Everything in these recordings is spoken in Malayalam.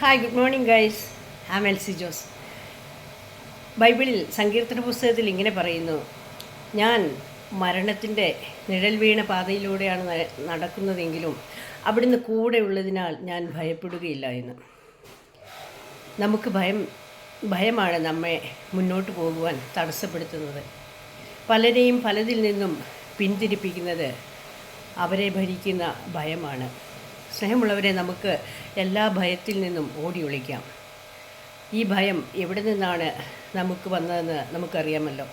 Hi good morning guys am L C Jose ബൈബിളിൽ സങ്കീർത്തന പുസ്തകത്തിൽ ഇങ്ങനെ പറയുന്നു. ഞാൻ മരണത്തിന്റെ നിഴൽ വീണ പാതയിലൂടെയാണ് നടക്കുന്നതെങ്കിലും അവിടുന്ന് കൂടെ ഉള്ളതിനാൽ ഞാൻ ഭയപ്പെടുകയില്ല എന്ന്. നമുക്ക് ഭയം ഭയമാണ് നമ്മെ മുന്നോട്ട് പോകുവാൻ തടസ്സപ്പെടുത്തുന്നത്. പലരെയും പലതിൽ നിന്നും പിന്തിരിപ്പിക്കുന്നത് അവരെ ഭരിക്കുന്ന ഭയമാണ്. സ്നേഹമുള്ളവരെ നമുക്ക് എല്ലാ ഭയത്തിൽ നിന്നും ഓടി ഒളിക്കാം. ഈ ഭയം എവിടെ നിന്നാണ് നമുക്ക് വന്നതെന്ന് നമുക്കറിയാമല്ലോ.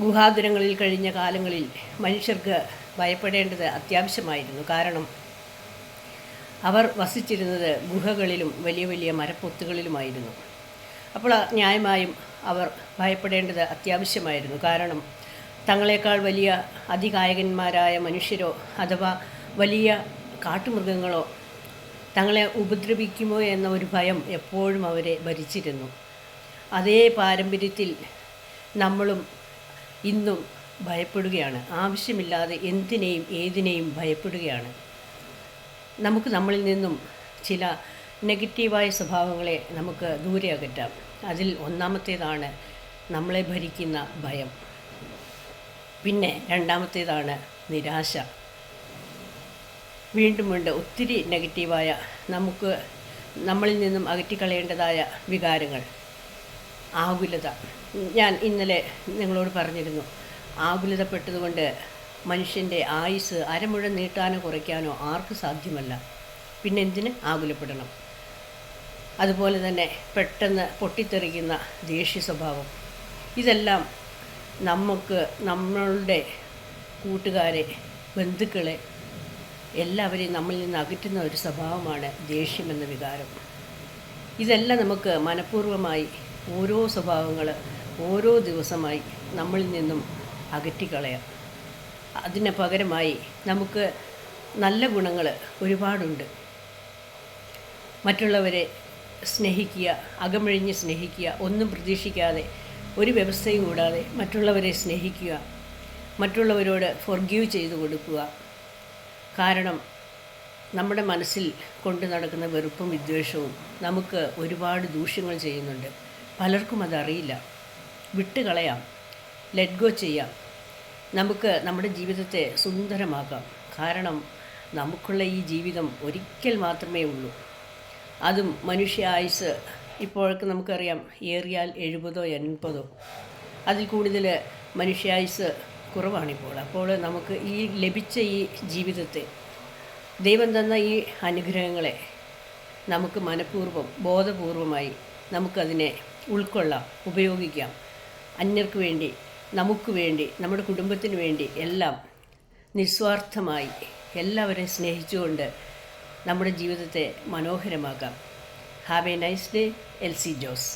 ഗുഹാതുരങ്ങളിൽ കഴിഞ്ഞ കാലങ്ങളിൽ മനുഷ്യർക്ക് ഭയപ്പെടേണ്ടത് അത്യാവശ്യമായിരുന്നു. കാരണം അവർ വസിച്ചിരുന്നത് ഗുഹകളിലും വലിയ വലിയ മരപ്പൊത്തുകളിലുമായിരുന്നു. അപ്പോൾ ന്യായമായും അവർ ഭയപ്പെടേണ്ടത് അത്യാവശ്യമായിരുന്നു. കാരണം തങ്ങളെക്കാൾ വലിയ അതികായകന്മാരായ മനുഷ്യരോ അഥവാ വലിയ കാട്ടുമൃഗങ്ങളോ തങ്ങളെ ഉപദ്രവിക്കുമോ എന്ന ഒരു ഭയം എപ്പോഴും അവരെ ഭരിച്ചിരുന്നു. അതേ പാരമ്പര്യത്തിൽ നമ്മളും ഇന്നും ഭയപ്പെടുകയാണ്. ആവശ്യമില്ലാതെ എന്തിനേയും ഏതിനേയും ഭയപ്പെടുകയാണ്. നമുക്ക് നമ്മളിൽ നിന്നും ചില നെഗറ്റീവായ സ്വഭാവങ്ങളെ നമുക്ക് ദൂരെ അകറ്റാം. അതിൽ ഒന്നാമത്തേതാണ് നമ്മളെ ഭരിക്കുന്ന ഭയം. പിന്നെ രണ്ടാമത്തേതാണ് നിരാശ. വീണ്ടുമുണ്ട് ഒത്തിരി നെഗറ്റീവായ നമുക്ക് നമ്മളിൽ നിന്നും അകറ്റിക്കളയേണ്ടതായ വികാരങ്ങൾ. ആകുലത. ഞാൻ ഇന്നലെ നിങ്ങളോട് പറഞ്ഞിരുന്നു ആകുലതപ്പെട്ടതുകൊണ്ട് മനുഷ്യന്റെ ആയുസ് അരമുഴ നീട്ടാനോ കുറയ്ക്കാനോ ആർക്ക് സാധ്യമല്ല. പിന്നെ എന്തിന് ആകുലപ്പെടണം. അതുപോലെ തന്നെ പെട്ടെന്ന് പൊട്ടിത്തെറിക്കുന്ന ദേഷ്യ സ്വഭാവം. ഇതെല്ലാം നമുക്ക് നമ്മളുടെ കൂട്ടുകാരെ ബന്ധുക്കളെ എല്ലാവരെയും നമ്മളിൽ നിന്ന് അകറ്റുന്ന ഒരു സ്വഭാവമാണ് ദേഷ്യമെന്ന വികാരം. ഇതെല്ലാം നമുക്ക് മനഃപൂർവമായി ഓരോ സ്വഭാവങ്ങൾ ഓരോ ദിവസമായി നമ്മളിൽ നിന്നും അകറ്റിക്കളയാം. അതിന് പകരമായി നമുക്ക് നല്ല ഗുണങ്ങൾ ഒരുപാടുണ്ട്. മറ്റുള്ളവരെ സ്നേഹിക്കുക അകമഴിഞ്ഞ് സ്നേഹിക്കുക ഒന്നും പ്രതീക്ഷിക്കാതെ ഒരു വ്യവസ്ഥയും കൂടാതെ മറ്റുള്ളവരെ സ്നേഹിക്കുക മറ്റുള്ളവരോട് ഫൊർഗീവ് ചെയ്തു കൊടുക്കുക കാരണം നമ്മുടെ മനസ്സിൽ കൊണ്ടു നടക്കുന്ന വെറുപ്പും വിദ്വേഷവും നമുക്ക് ഒരുപാട് ദൂഷ്യങ്ങൾ ചെയ്യുന്നുണ്ട്. പലർക്കും അതറിയില്ല. വിട്ടുകളയാം. ലെറ്റ് ഗോ ചെയ്യാം. നമുക്ക് നമ്മുടെ ജീവിതത്തെ സുന്ദരമാക്കാം. കാരണം നമുക്കുള്ള ഈ ജീവിതം ഒരിക്കൽ മാത്രമേ ഉള്ളൂ. അതും മനുഷ്യ ആയുസ് ഇപ്പോഴൊക്കെ നമുക്കറിയാം. ഏറിയാൽ എഴുപതോ എൺപതോ. അതിൽ കൂടുതൽ മനുഷ്യായുസ് കുറവാണിപ്പോൾ. അപ്പോൾ നമുക്ക് ഈ ലഭിച്ച ഈ ജീവിതത്തെ ദൈവം തന്ന ഈ അനുഗ്രഹങ്ങളെ നമുക്ക് മനഃപൂർവം ബോധപൂർവമായി നമുക്കതിനെ ഉൾക്കൊള്ളാം ഉപയോഗിക്കാം. അന്യർക്ക് വേണ്ടി നമുക്ക് വേണ്ടി നമ്മുടെ കുടുംബത്തിന് വേണ്ടി എല്ലാം നിസ്വാർത്ഥമായി എല്ലാവരെയും സ്നേഹിച്ചുകൊണ്ട് നമ്മുടെ ജീവിതത്തെ മനോഹരമാക്കാം. Have a nice day L C Jose